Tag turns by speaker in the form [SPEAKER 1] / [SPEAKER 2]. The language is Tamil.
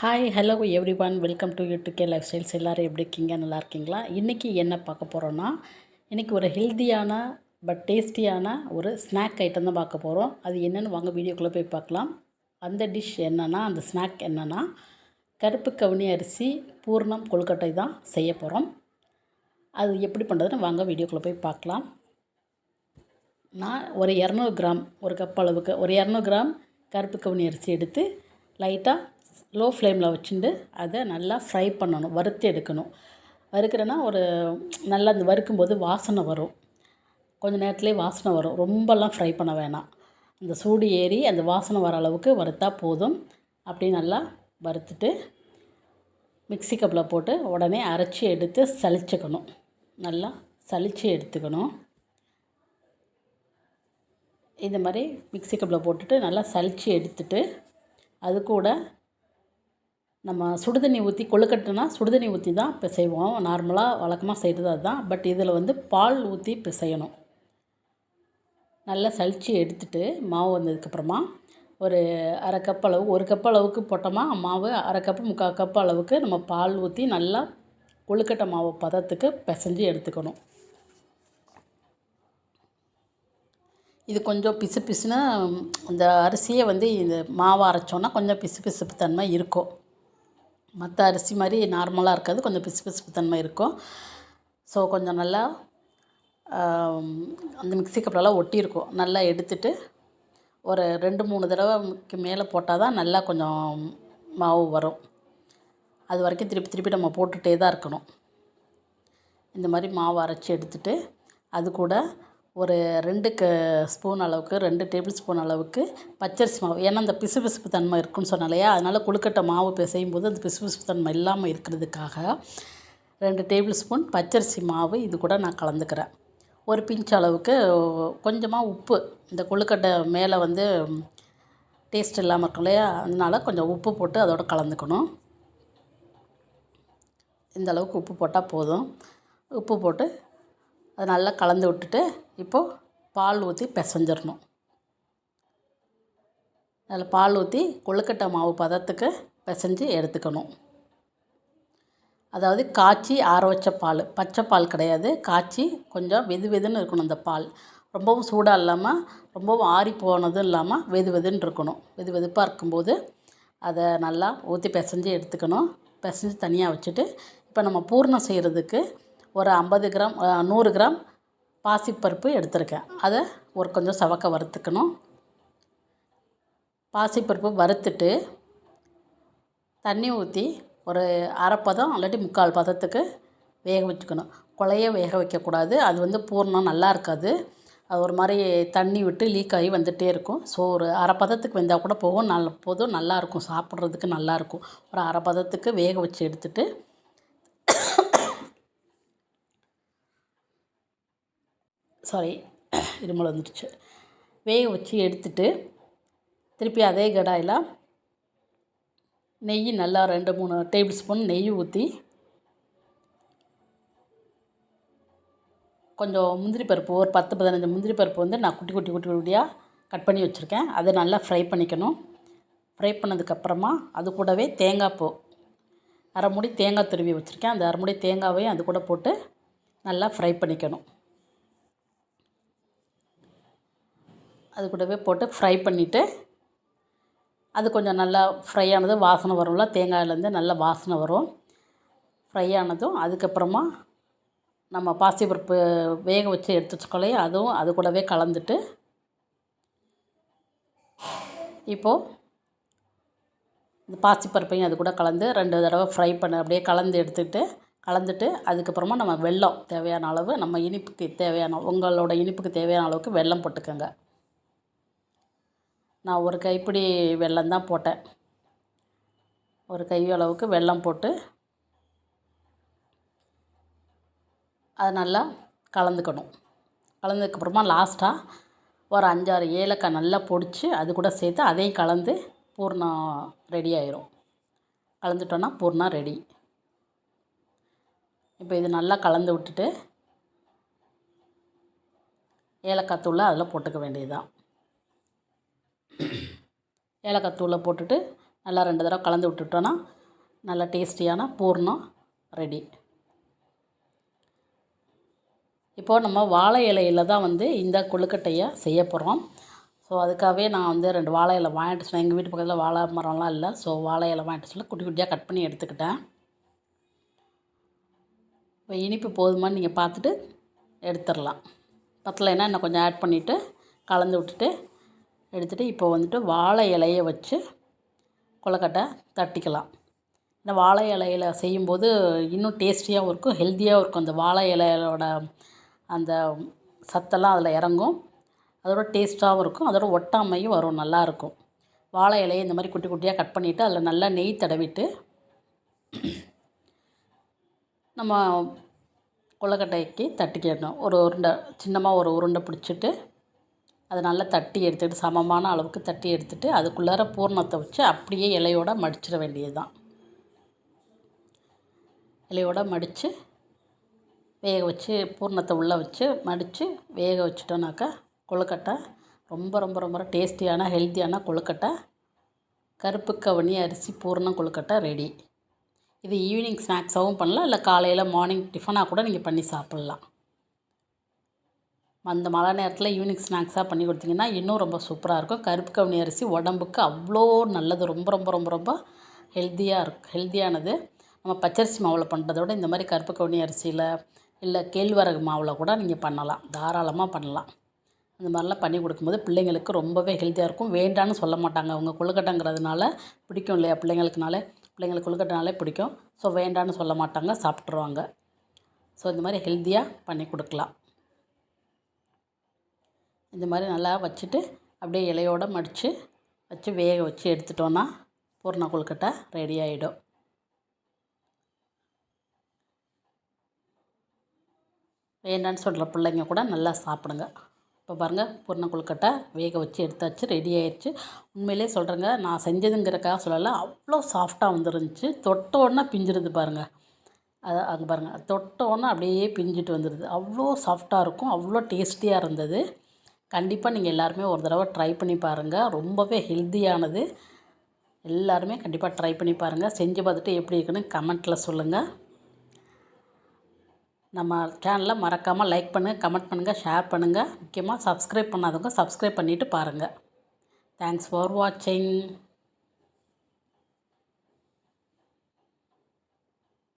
[SPEAKER 1] hi hello everyone welcome to K lifestyles எல்லோரும் எப்படி இருக்கீங்க நல்லா இருக்கீங்களா இன்றைக்கி என்ன பார்க்க போகிறோன்னா இன்றைக்கி ஒரு ஹெல்த்தியான பட் டேஸ்டியான ஒரு ஸ்நாக் ஐட்டம் தான் பார்க்க போகிறோம் அது என்னென்னு வாங்க வீடியோக்குள்ளே போய் பார்க்கலாம் அந்த டிஷ் என்னென்னா அந்த ஸ்நாக் என்னென்னா கருப்பு கவுனி அரிசி பூர்ணம் கொழுக்கட்டை தான் செய்ய போகிறோம் அது எப்படி பண்ணுறதுன்னு வாங்க வீடியோக்குள்ளே போய் பார்க்கலாம் நான் ஒரு இரநூறு கிராம் ஒரு கப் அளவுக்கு ஒரு இரநூறு கிராம் கருப்பு கவுனி அரிசி எடுத்து லைட்டாக லோ ஃப்ளேமில் வச்சுட்டு அதை நல்லா ஃப்ரை பண்ணணும் வறுத்து எடுக்கணும் வறுக்கிறேன்னா ஒரு நல்லா அந்த வறுக்கும்போது வாசனை வரும் கொஞ்சம் நேரத்துலேயே வாசனை வரும் ரொம்பலாம் ஃப்ரை பண்ண வேணாம் அந்த சூடு ஏறி அந்த வாசனை வர அளவுக்கு வறுத்தா போதும் அப்படி நல்லா வறுத்துட்டு மிக்சி கப்பில் போட்டு உடனே அரைச்சி எடுத்து சளிச்சுக்கணும் நல்லா சளிச்சு எடுத்துக்கணும் இந்த மாதிரி மிக்சி கப்பில் போட்டுட்டு நல்லா சளிச்சு எடுத்துட்டு அது கூட நம்ம சுடுதண்ணி ஊற்றி கொழுக்கட்டைனா சுடுதண்ணி ஊற்றி தான் பிசைவோம் நார்மலாக வழக்கமாக செய்கிறது அதுதான் பட் இதில் வந்து பால் ஊற்றி பிசையணும் நல்லா சளிச்சு எடுத்துட்டு மாவு வந்ததுக்கப்புறமா ஒரு அரை கப் அளவு ஒரு கப் அளவுக்கு போட்டோமா மாவு அரை கப்பு முக்கால் கப் அளவுக்கு நம்ம பால் ஊற்றி நல்லா கொழுக்கட்டை மாவு பதத்துக்கு பிசைஞ்சு எடுத்துக்கணும் இது கொஞ்சம் பிசு பிசுன்னு அந்த அரிசியை வந்து இந்த மாவு அரைச்சோன்னா கொஞ்சம் பிசு பிசுப்பு தன்மை இருக்கும் மற்ற அரிசி மாதிரி நார்மலாக இருக்காது கொஞ்சம் பிசு பிசுப்பு தன்மை இருக்கும் ஸோ கொஞ்சம் நல்லா அந்த மிக்சி கப்பிலலாம் ஒட்டியிருக்கும் நல்லா எடுத்துட்டு ஒரு ரெண்டு மூணு தடவைக்கு மேலே போட்டால் தான் நல்லா கொஞ்சம் மாவு வரும் அது வரைக்கும் திருப்பி திருப்பி நம்ம போட்டுகிட்டே தான் இருக்கணும் இந்த மாதிரி மாவு அரைச்சி எடுத்துகிட்டு அது கூட ஒரு ரெண்டு க ஸ்பூன் அளவுக்கு ரெண்டு டேபிள் ஸ்பூன் அளவுக்கு பச்சரிசி மாவு ஏன்னா அந்த பிசு பிசுப்பு தன்மை இருக்குன்னு சொன்னேன் இல்லையா அதனால் கொழுக்கட்டை மாவு பிசையும் போது அந்த பிசு பிசுப்பு தன்மை இல்லாமல் இருக்கிறதுக்காக ரெண்டு டேபிள் ஸ்பூன் பச்சரிசி மாவு இது கூட நான் கலந்துக்கிறேன் ஒரு பிஞ்ச் அளவுக்கு கொஞ்சமாக உப்பு இந்த கொழுக்கட்டை மேலே வந்து டேஸ்ட் இல்லாமல் இருக்கும் இல்லையா அதனால் கொஞ்சம் உப்பு போட்டு அதோடு கலந்துக்கணும் இந்த அளவுக்கு உப்பு போட்டால் போதும் உப்பு போட்டு அதை நல்லா கலந்து விட்டுட்டு இப்போது பால் ஊற்றி பிசைஞ்சிடணும் அதில் பால் ஊற்றி கொழுக்கட்டை மாவு பதத்துக்கு பிசைஞ்சு எடுத்துக்கணும் அதாவது காய்ச்சி ஆற வச்ச பால் பச்சை பால் கிடையாது காய்ச்சி கொஞ்சம் வெது வெதுன்னு இருக்கணும் அந்த பால் ரொம்பவும் சூடாக இல்லாமல் ரொம்பவும் ஆறி போனதும் இல்லாமல் வெது வெதுன்னு இருக்கணும் வெது வெதுப்பாக இருக்கும்போது அதை நல்லா ஊற்றி பிசைஞ்சு எடுத்துக்கணும் பிசைஞ்சு தனியாக வச்சுட்டு இப்போ நம்ம பூர்ணம் செய்கிறதுக்கு ஒரு ஐம்பது கிராம் நூறு கிராம் பாசிப்பருப்பு எடுத்திருக்கேன் அதை ஒரு கொஞ்சம் சவக்க வறுத்துக்கணும் பாசிப்பருப்பு வறுத்துட்டு தண்ணி ஊற்றி ஒரு அரை பதம் இல்லாட்டி முக்கால் பதத்துக்கு வேக வச்சுக்கணும் குழைய வேக வைக்கக்கூடாது அது வந்து பூர்ணம் நல்லா இருக்காது அது ஒரு மாதிரி தண்ணி விட்டு லீக் ஆகி வந்துகிட்டே இருக்கும் ஸோ ஒரு அரை பதத்துக்கு வெந்தால் கூட போகும் நல்ல போதும் நல்லாயிருக்கும் சாப்பிட்றதுக்கு நல்லாயிருக்கும் ஒரு அரை பதத்துக்கு வேக வச்சு எடுத்துகிட்டு சாரி இருமல் வந்துடுச்சு வேக வச்சு எடுத்துட்டு திருப்பி அதே கடாயில் நெய் நல்லா ரெண்டு மூணு டேபிள் ஸ்பூன் நெய் ஊற்றி கொஞ்சம் முந்திரி பருப்பு ஒரு பத்து பதினஞ்சு முந்திரி பருப்பு வந்து நான் குட்டி குட்டி குட்டி குட்டியாக கட் பண்ணி வச்சுருக்கேன் அதை நல்லா ஃப்ரை பண்ணிக்கணும் ஃப்ரை பண்ணதுக்கப்புறமா அது கூடவே தேங்காய் பூ அரை மூடி தேங்காய் துருவி வச்சுருக்கேன் அந்த அரை மூடி தேங்காயையும் அது கூட போட்டு நல்லா ஃப்ரை பண்ணிக்கணும் அது கூடவே போட்டு ஃப்ரை பண்ணிவிட்டு அது கொஞ்சம் நல்லா ஃப்ரை ஆனதும் வாசனை வரும்ல தேங்காயிலேருந்து நல்லா வாசனை வரும் ஃப்ரை ஆனதும் அதுக்கப்புறமா நம்ம பாசிப்பருப்பு வேக வச்சு எடுத்து வச்சுக்கோலையே அதுவும் அது கூடவே கலந்துட்டு இப்போது இந்த பாசிப்பருப்பையும் அது கூட கலந்து ரெண்டு தடவை ஃப்ரை பண்ண அப்படியே கலந்து எடுத்துகிட்டு கலந்துட்டு அதுக்கப்புறமா நம்ம வெல்லம் தேவையான அளவு நம்ம இனிப்புக்கு தேவையான உங்களோட இனிப்புக்கு தேவையான அளவுக்கு வெல்லம் போட்டுக்கோங்க நான் ஒரு கைப்பிடி வெல்லம் தான் போட்டேன் ஒரு கை அளவுக்கு வெல்லம் போட்டு அதை நல்லா கலந்துக்கணும் கலந்ததுக்கப்புறமா லாஸ்ட்டாக ஒரு அஞ்சாறு ஏலக்காய் நல்லா பொடிச்சு அது கூட சேர்த்து அதையும் கலந்து பூர்ணம் ரெடி ஆயிரும் கலந்துட்டோன்னா பூர்ணம் ரெடி இப்போ இது நல்லா கலந்து விட்டுட்டு ஏலக்காய் தூள் அதில் போட்டுக்க வேண்டியதுதான் தூளை போட்டுட்டு நல்லா ரெண்டு தடவை கலந்து விட்டுட்டோன்னா நல்லா டேஸ்டியான பூர்ணம் ரெடி இப்போது நம்ம வாழை இலையில் தான் வந்து இந்த கொழுக்கட்டையை செய்ய போகிறோம் ஸோ அதுக்காகவே நான் வந்து ரெண்டு வாழை இலை வாங்கிட்டு சொன்னேன் எங்கள் வீட்டு பக்கத்தில் வாழை மரம்லாம் இல்லை ஸோ வாழை இலை வாங்கிட்டு சொல்ல குட்டி குட்டியாக கட் பண்ணி எடுத்துக்கிட்டேன் இப்போ இனிப்பு போதுமான்னு நீங்கள் பார்த்துட்டு எடுத்துடலாம் பத்தலைன்னா இன்னும் கொஞ்சம் ஆட் பண்ணிவிட்டு கலந்து விட்டுட்டு எடுத்துகிட்டு இப்போ வந்துட்டு வாழை இலைய வச்சு கொலக்கட்டை தட்டிக்கலாம் இந்த வாழை இலையில செய்யும்போது இன்னும் டேஸ்டியாகவும் இருக்கும் ஹெல்த்தியாகவும் இருக்கும் அந்த வாழை இலையோட அந்த சத்தெல்லாம் அதில் இறங்கும் அதோட டேஸ்ட்டாகவும் இருக்கும் அதோட ஒட்டாமையும் வரும் நல்லாயிருக்கும் வாழை இலையை இந்த மாதிரி குட்டி குட்டியாக கட் பண்ணிவிட்டு அதில் நல்லா நெய் தடவிட்டு நம்ம கொழுக்கட்டைக்கு தட்டிக்கிடணும் ஒரு உருண்டை சின்னமாக ஒரு உருண்டை பிடிச்சிட்டு அதை நல்லா தட்டி எடுத்துகிட்டு சமமான அளவுக்கு தட்டி எடுத்துகிட்டு அதுக்குள்ளார பூர்ணத்தை வச்சு அப்படியே இலையோட மடிச்சிட வேண்டியது தான் இலையோட மடித்து வேக வச்சு பூர்ணத்தை உள்ளே வச்சு மடித்து வேக வச்சிட்டோன்னாக்கா கொழுக்கட்டை ரொம்ப ரொம்ப ரொம்ப டேஸ்டியான ஹெல்த்தியான கொழுக்கட்டை கருப்பு கவனி அரிசி பூர்ணம் கொழுக்கட்டை ரெடி இது ஈவினிங் ஸ்நாக்ஸாகவும் பண்ணலாம் இல்லை காலையில் மார்னிங் டிஃபனாக கூட நீங்கள் பண்ணி சாப்பிட்லாம் அந்த மழை நேரத்தில் ஈவினிங் ஸ்நாக்ஸாக பண்ணி கொடுத்தீங்கன்னா இன்னும் ரொம்ப சூப்பராக இருக்கும் கருப்பு கவுனி அரிசி உடம்புக்கு அவ்வளோ நல்லது ரொம்ப ரொம்ப ரொம்ப ரொம்ப ஹெல்த்தியாக இருக்கும் ஹெல்த்தியானது நம்ம பச்சரிசி மாவில் பண்ணுறத விட இந்த மாதிரி கருப்பு கவுனி அரிசியில் இல்லை கேழ்வரகு மாவில் கூட நீங்கள் பண்ணலாம் தாராளமாக பண்ணலாம் இந்த மாதிரிலாம் பண்ணி கொடுக்கும்போது பிள்ளைங்களுக்கு ரொம்பவே ஹெல்த்தியாக இருக்கும் வேண்டான்னு சொல்ல மாட்டாங்க அவங்க கொழுக்கட்டைங்கிறதுனால பிடிக்கும் இல்லையா பிள்ளைங்களுக்குனாலே பிள்ளைங்களுக்கு கொழுக்கட்டைனாலே பிடிக்கும் ஸோ வேண்டான்னு சொல்ல மாட்டாங்க சாப்பிட்ருவாங்க ஸோ இந்த மாதிரி ஹெல்த்தியாக பண்ணி கொடுக்கலாம் இந்த மாதிரி நல்லா வச்சுட்டு அப்படியே இலையோடு மடித்து வச்சு வேக வச்சு எடுத்துட்டோன்னா பூர்ண கொழுக்கட்டை ரெடி ஆகிடும் வேண்டான்னு சொல்கிற பிள்ளைங்க கூட நல்லா சாப்பிடுங்க இப்போ பாருங்கள் பூர்ண கொழுக்கட்டை வேக வச்சு எடுத்தாச்சு ரெடி ஆயிடுச்சு உண்மையிலே சொல்கிறேங்க நான் செஞ்சதுங்கிறக்காக சொல்லலை அவ்வளோ சாஃப்டாக வந்துருந்துச்சு தொட்ட உடனே பிஞ்சிருது பாருங்கள் அது அங்கே பாருங்கள் தொட்ட உடனே அப்படியே பிஞ்சிட்டு வந்துடுது அவ்வளோ சாஃப்டாக இருக்கும் அவ்வளோ டேஸ்டியாக இருந்தது கண்டிப்பாக நீங்கள் எல்லாருமே ஒரு தடவை ட்ரை பண்ணி பாருங்கள் ரொம்பவே ஹெல்த்தியானது எல்லாருமே கண்டிப்பாக ட்ரை பண்ணி பாருங்கள் செஞ்சு பார்த்துட்டு எப்படி இருக்குன்னு கமெண்ட்டில் சொல்லுங்கள் நம்ம சேனலில் மறக்காமல் லைக் பண்ணுங்கள் கமெண்ட் பண்ணுங்கள் ஷேர் பண்ணுங்கள் முக்கியமாக சப்ஸ்கிரைப் பண்ணாதவங்க சப்ஸ்கிரைப் பண்ணிவிட்டு பாருங்கள் தேங்க்ஸ் ஃபார் வாட்சிங்